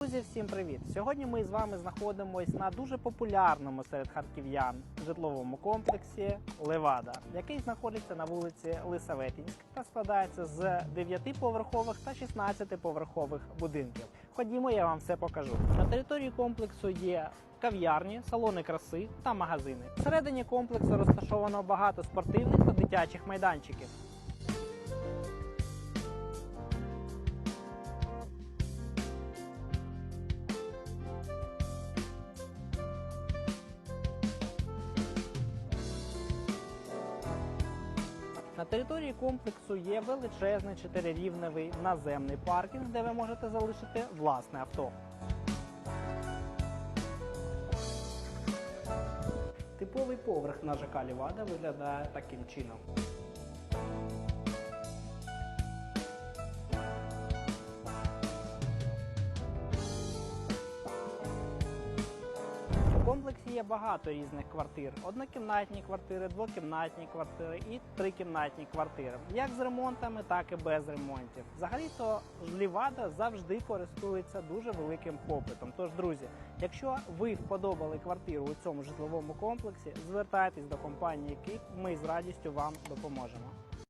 Друзі, всім привіт! Сьогодні ми з вами знаходимося на дуже популярному серед харків'ян житловому комплексі Левада, який знаходиться на вулиці Лисаветінськ та складається з 9-поверхових та 16-поверхових будинків. Ходімо, я вам все покажу. На території комплексу є кав'ярні, салони краси та магазини. Всередині комплексу розташовано багато спортивних та дитячих майданчиків. Території комплексу є величезний чотирирівневий наземний паркінг, де ви можете залишити власне авто. Типовий поверх на ЖК Лівада виглядає таким чином. Є багато різних квартир: однокімнатні квартири, двокімнатні квартири і трикімнатні квартири, як з ремонтами, так і без ремонтів. Взагалі-то ж Лівада завжди користується дуже великим попитом. Тож, друзі, якщо ви вподобали квартиру у цьому житловому комплексі, звертайтесь до компанії Київ, ми з радістю вам допоможемо.